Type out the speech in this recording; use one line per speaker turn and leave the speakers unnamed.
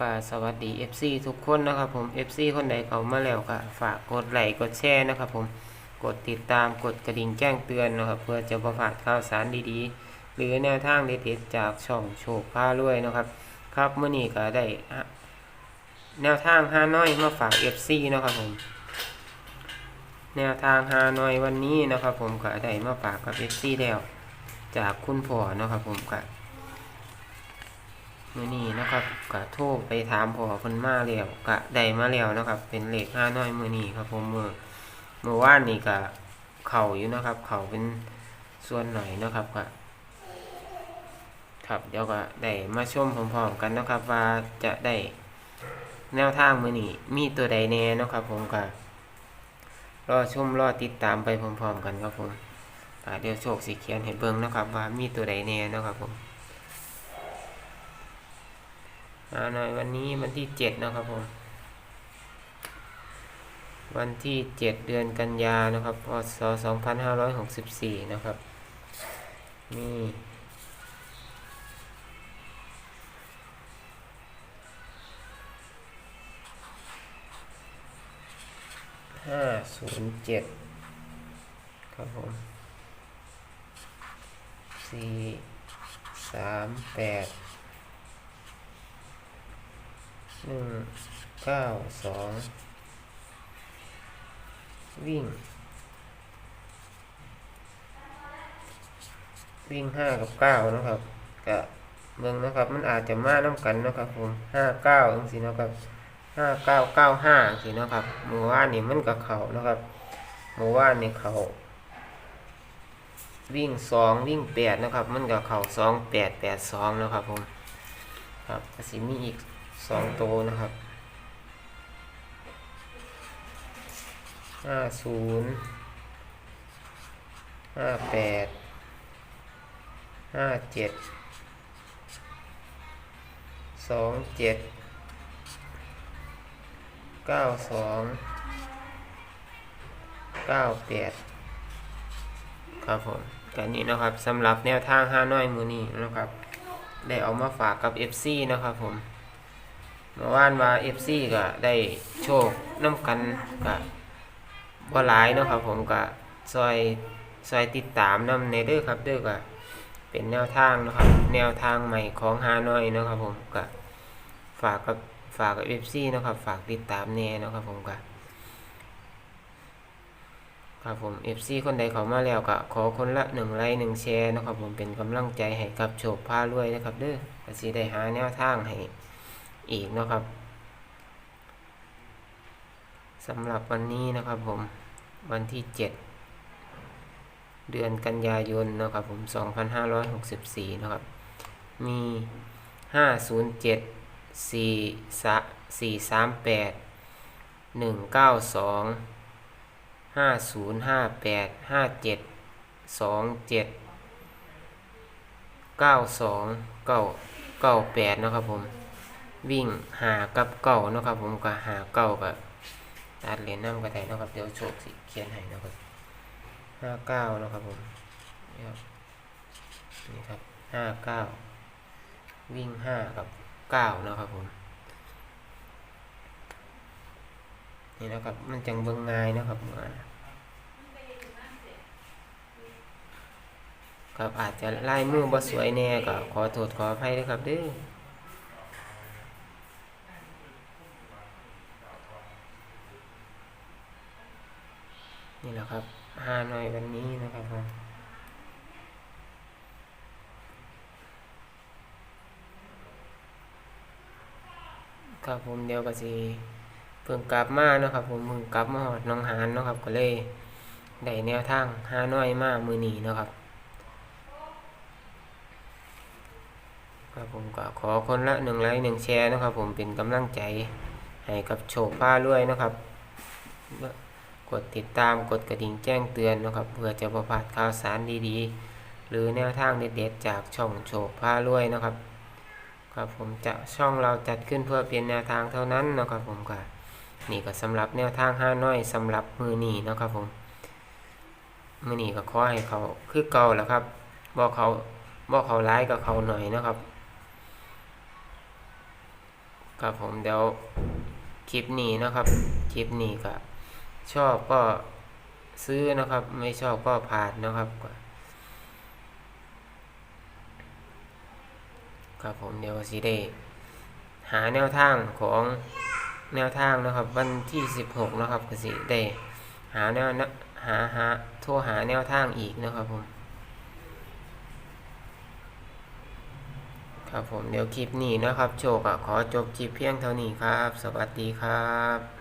ก็สวัสดี FC ทุกคนนะครับผม FC คนใดเข้ามาแล้วก็ฝากกดไลค์กดแชร์นะครับผมกดติดตามกดกระดิ่งแจ้งเตือนนะครับ เพื่อจะประพลาดข่าวสารดีๆ หรือแนวทางเด็ดๆจากช่องโชคพารวยนะครับ ครับเมื่อนี้ก็ได้ แนวทางฮานอยมาฝาก FC นะครับผมแนวทางฮานอยวันนี้นะครับ ผมก็ได้มาฝากกับ FC แล้ว จากคุณพ่อนะครับผมก็ มื่อนี้นะครับก็โทรไปถามพ่อเพิ่นมาแล้วก็ได้มาแล้วนะครับ เป็นเหลขห้าน้อยมือนี้ครับผมมือเมื่อวานนี้ก็เข่าอยู่นะครับ เข่าเป็นส่วนหน่อยนะครับก็ครับเดี๋ยวก็ได้มาชมพร้อมๆกันนะครับ ว่าจะได้แนวทางมือนี้มีตัวใดแน่นะครับ ผมก็รอชมรอติดตามไปพร้อมๆกันครับผมเดี๋ยวโชคสีเขียนให้เบิ่งนะครับ ว่ามีตัวใดแน่นะครับผม มาหน่อยวันนี้วันที่เจ็ดนะครับผม วันที่เจ็ดเดือนกันยานะครับพศสองพันห้าร้อยหกสิบสี่นะครับ นี่ห้าศูนย์เจ็ดครับผมสี่สามแปด หนึ่งเก้าสองวิ่ง วิ่งห้ากับเก้านะครับกะเบิ่งนะครับ มันอาจจะมาน้ำกันนะครับผมห้าเก้าจังสินะครับห้าเก้าเก้าห้าจังสินะครับหมู่ว่านนี่มันกับเขานะครับหมู่ว่านนี่เขาวิ่งสองวิ่งแปดนะครับ มันกับเขาสองแปดแปดสองนะครับผมครับกสิมีอีก สองตัวนะครับห้าศูนย์ห้าแปดห้าเจ็ดสองเจ็ดเก้าสองเก้าแปดครับผมกันนี้นะครับสำหรับแนวทางห้าน้อยมือนี้นะครับ ได้เอามาฝากกับ FC นะครับผม เมื่อวานว่าเอฟซีก็ได้โชคน้ำกันก็บ่หลายเนาะครับผมก็ซอยซอยติดตามนำในเด้อครับเด้อก็เป็นแนวทางนะครับ แนวทางใหม่ของฮานอยเนาะครับผมก็ฝากกับฝากกับเอฟซีนาะครับ ฝากติดตามแน่เนาะครับผมก็ครับผม FC คนใดเขามาแล้วก็ขอคนละหนึ่งไลค์หนึ่งแชร์นะครับผมเป็นกำลังใจให้กับโชคพารวยนะครับเด้อก็สิได้หาแนวทางให้ อีกนะครับสำหรับวันนี้นะครับผมวันที่ 7 เดือนกันยายนนะครับผม 2564 นะครับ มี 507 4 438 192 5058 57 27 92 9 98 นะครับผม วิ่งหากับเก่านะครับผมก็หาเก่ากับตัดเหรียญน้ำกระไดนะครับเดี๋ยวโชคสิเขียนให้นะครับห้าเก้านะครับผมนี่ครับห้าเก้าวิ่งห้ากับเก้านะครับผมนี่นะครับมันจังเบิ่งง่ายนะครับมาครับอาจจะลายมือบ่สวยแน่ก็ขอโทษขออภัยด้วยครับเด้อ นี่แหละครับฮานอยวันนี้นะครับผมครับผมเดียวก็สิเพิ่งกลับมาเนาะครับผมเพิ่งกลับมาหอดน้องหานเนาะครับ ก็เลยได้แนวทางฮานอยมามือหนีเนาะครับ ครับผมก็ขอคนละหนึ่งไลค์หนึ่งแชร์นะครับผมเป็นกำลังใจให้กับโชคผ้าด้วยนะครับ กดติดตามกดกระดิ่งแจ้งเตือนนะครับเพื่อจะประพลาดข่าวสารดีๆ หรือแนวทางเด็ดๆจากช่องโชคพารวยนะครับครับผมจะช่องเราจัดขึ้นเพื่อเป็นแนวทางเท่านั้นนะครับผมก็นี่ก็สำหรับแนวทางห้าน้อยสำหรับมือนีนะครับผมมือนีก็ขอให้เขาคือเก่าแล้วครับบอกเขาบอกเขาร้ายกับเขาหน่อยนะครับครับผมเดี๋ยวคลิปนี้นะครับ คลิปนี้ก็ ชอบก็ซื้อนะครับ ไม่ชอบก็ผ่านนะครับครับผมเดี๋ยวสิได้หาแนวทางของแนวทางนะครับ วันที่ 16 นะครับก็สิได้หาแนวนะหาหาโทรหาแนวทางอีกนะครับผมครับผมเดี๋ยวคลิปนี้นะครับ โชคขอจบคลิปเพียงเท่านี้ครับ สวัสดีครับ